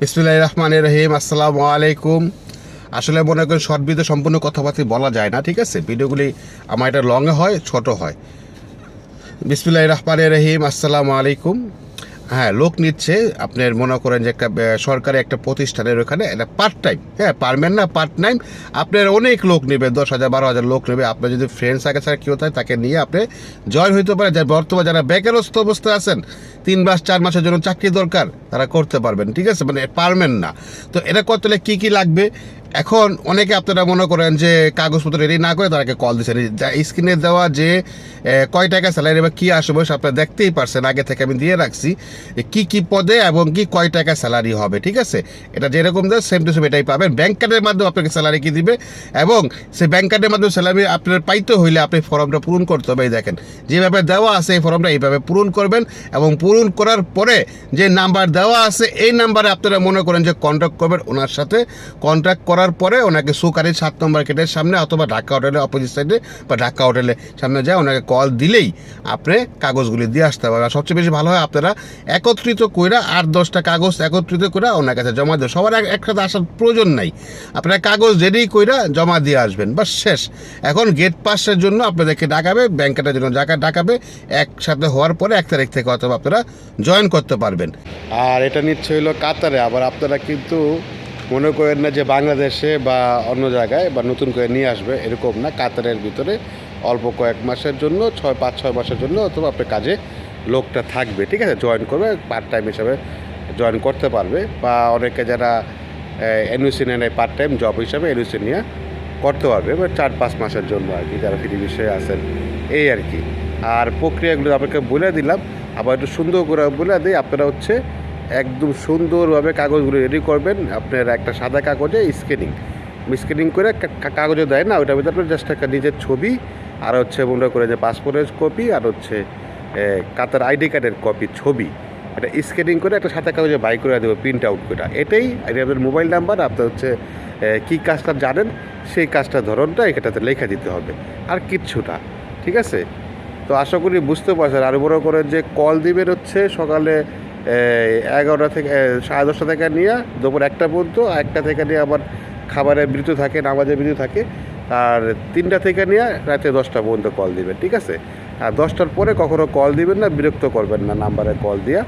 বিসমুল্লাহ রহমান রহিম, আসসালামু আলাইকুম। আসলে মনে করেন শর্ট ভিডিও সম্পূর্ণ কথাবার্তা বলা যায় না, ঠিক আছে? ভিডিওগুলি আমার এটা লংয়ে হয় ছোট হয়। বিসমুল্লাহ রহমান রহিম, আসসালামু আলাইকুম। হ্যাঁ লোক নিচ্ছে। আপনার মনে করেন যে একটা সরকারি একটা প্রতিষ্ঠানের ওখানে এটা পার্ট টাইম হ্যাঁ পারবেন না পার্ট টাইম আপনার অনেক লোক নেবে, দশ হাজার, বারো হাজার লোক নেবে। আপনার যদি ফ্রেন্ডস আগে ছাড়া কেউ থাকে, তাকে নিয়ে আপনি জয়েন হইতে পারে যার বর্তমানে যারা বেকারস্থ অবস্থায় আছেন, তিন মাস, চার মাসের জন্য চাকরি দরকার, তারা করতে পারবেন। ঠিক আছে? মানে পারবেন না। তো এটা করতে হলে কী কী লাগবে? এখন অনেকে আপনারা মনে করেন যে কাগজপত্র রেডি না করে তারাকে কল দিচ্ছেন স্ক্রিনে দেওয়া যে কয় টাকা স্যালারি বা কী আসবে আপনারা দেখতেই পারছেন, আগে থেকে আমি দিয়ে রাখছি কী কী পদে এবং কি কয় টাকা স্যালারি হবে, ঠিক আছে? এটা যেরকম দেয় সেম টু সেম এটাই পাবেন। ব্যাংক কার্ডের মাধ্যমে আপনাকে স্যালারি কি দিবে? এবং সে ব্যাংক কার্ডের মাধ্যমে স্যালারি আপনার পাইতে হইলে আপনি ফর্মটা পূরণ করতে হবে। দেখেন, যেভাবে দেওয়া আছে এই ফর্মটা এইভাবে পূরণ করবেন এবং পূরণ করার পরে যে নাম্বার দেওয়া আছে, এই নাম্বারে আপনারা মনে করেন যে কন্ট্যাক্ট করবেন ওনার সাথে। কন্ট্যাক্ট করার পরে ওনাকে সুকারি সাত নম্বর গেটের সামনে অথবা ঢাকা হোটেলের অপোজিট সাইডে বা ঢাকা হোটেলের সামনে যায়, ওনাকে কল দিলেই আপনি কাগজগুলি দিয়ে আসতে পারবেন। সবচেয়ে বেশি ভালো হয় আপনারা একত্রিত কইরা আট, দশটা কাগজ একত্রিত করে ওনার কাছে জমা দেবেন সবার একসাথে আসার প্রয়োজন নাই। আপনারা কাগজ রেডি কইরা জমা দিয়ে আসবেন। বা শেষ। এখন গেট পাসের জন্য আপনাদেরকে ডাকাবে ব্যাংকের জন্য ডাকা ডাকাবে, একসাথে হওয়ার পরে এক তারিখ থেকে অথবা আপনারা জয়েন করতে পারবেন। আর এটা নিচ্ছে হইল কাতারে। আবার আপনারা কিন্তু মনে করেন না যে বাংলাদেশে বা অন্য জায়গায় বা নতুন করে নিয়ে আসবে, এরকম না। কাতারের ভিতরে অল্প কয়েক মাসের জন্য, ছয়, পাঁচ, ছয় মাসের জন্য অথবা আপনার কাজে লোকটা থাকবে, ঠিক আছে? জয়েন করবে পার্ট টাইম হিসাবে জয়েন করতে পারবে বা অনেকে যারা এনইউসি নেয় পার্ট টাইম জব হিসাবে এনইউসি নিয়ে করতে পারবে, এবার চার, পাঁচ মাসের জন্য আর কি, যারা ফ্রি বিষয়ে আছেন, এই আর কি। আর প্রক্রিয়াগুলো আপনাকে বলে দিলাম, আবার একটু সুন্দর করে বলে দিই, আপনারা হচ্ছে একদম সুন্দরভাবে কাগজগুলো রেডি করবেন। আপনার একটা সাদা কাগজে স্ক্যানিং স্ক্যানিং করে কাগজে দেয় না, ওইটার ভিতরে আপনার জাস্ট একটা নিজের ছবি, আর হচ্ছে মনে করে যে পাসপোর্টের কপি আর হচ্ছে কাতার আইডি কার্ডের কপি ছবি। এটা স্ক্যানিং করে একটা সাদা কাগজে বাই করে দেবো প্রিন্ট আউট করে। এটাই এটা আপনার মোবাইল নাম্বার আপনার হচ্ছে কী কাজটা জানেন, সেই কাজটার ধরনটা এখানটাতে লেখা দিতে হবে। আর কিচ্ছু না, ঠিক আছে? তো আশা করি বুঝতে পারছেন। আর বড় করে যে কল দিবেন হচ্ছে সকালে এগারোটা থেকে সাড়ে দশটা থেকে নিয়ে দুপুর একটা পর্যন্ত একটা থেকে নিয়ে আবার খাবারের বিরতি থাকে, নামাজের বিরতি থাকে। আর তিনটা থেকে নিয়ে রাতে দশটা পর্যন্ত কল দিবেন, ঠিক আছে? আর দশটার পরে কখনো কল দিবেন না, বিরক্ত করবেন না নাম্বারে কল দিয়া।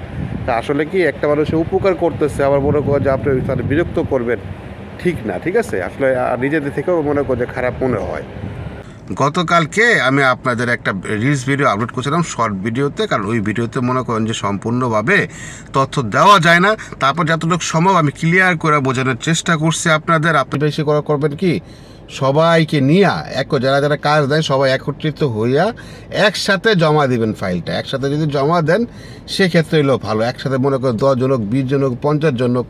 তা আসলে কি, একটা মানুষের উপকার করতেছে, আবার মনে করেন যে আপনি তাহলে বিরক্ত করবেন, ঠিক না, ঠিক আছে? আসলে নিজেদের থেকেও মনে করেন যে খারাপ মনে হয়। গতকালকে আমি আপনাদের একটা রিলস ভিডিও আপলোড করেছিলাম শর্ট ভিডিওতে কারণ ওই ভিডিওতে মনে করেন যে সম্পূর্ণভাবে তথ্য দেওয়া যায় না। তারপর যতটুকু সম্ভব আমি ক্লিয়ার করে বোঝানোর চেষ্টা করছি আপনাদের। আপনি বেশি করা করবেন কি? সবাইকে নিয়ে এক যারা যারা কাজ দেয় সবাই একত্রিত হইয়া একসাথে জমা দিবেন ফাইলটা। একসাথে যদি জমা দেন, সেক্ষেত্রে হলো ভালো। একসাথে মনে করেন দশ হোক, বিশ জন হোক, পঞ্চাশ জন হোক,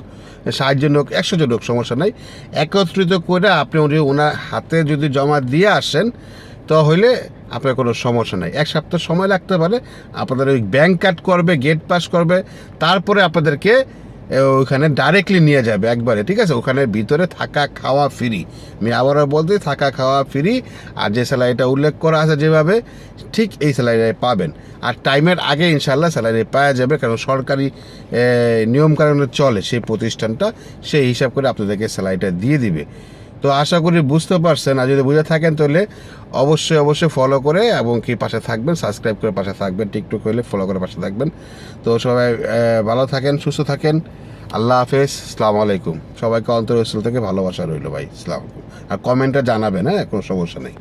ষাট জন হোক, একশো জন হোক, সমস্যা নাই। একত্রিত করে আপনি ওনার হাতে যদি জমা দিয়ে আসেন, তো হইলে আপনার কোনো সমস্যা নাই। এক সপ্তাহ সময় লাগতে পারে। আপনাদের ওই ব্যাংক কাট করবে, গেট পাস করবে, তারপরে আপনাদেরকে এ, ওইখানে ডাইরেক্টলি নিয়ে যাবে একবারে ঠিক আছে? ওখানে ভিতরে থাকা খাওয়া ফ্রি আমি আবারও বলতে থাকা খাওয়া ফ্রি আর যে স্যালারিটা উল্লেখ করা আছে যেভাবে ঠিক এই স্যালারি পাবেন। আর টাইমের আগে ইনশাল্লাহ স্যালারি পাওয়া যাবে কারণ সরকারি নিয়মকানুনে চলে সেই প্রতিষ্ঠানটা সেই হিসাব করে আপনাদেরকে স্যালারিটা দিয়ে দিবে। তো আশা করি বুঝতে পারছেন। আর যদি বুঝে থাকেন তাহলে অবশ্যই অবশ্যই ফলো করে এবং কি পাশে থাকবেন সাবস্ক্রাইব করে পাশে থাকবেন টিকটক হলে ফলো করে পাশে থাকবেন। তো সবাই ভালো থাকেন, সুস্থ থাকেন। আল্লাহ হাফেজ সালাম আলাইকুম। সবাইকে অন্তর থেকে ভালোবাসা রইল ভাই সালাম আর কমেন্টে জানাবেন হ্যাঁ কোনো সমস্যা নেই।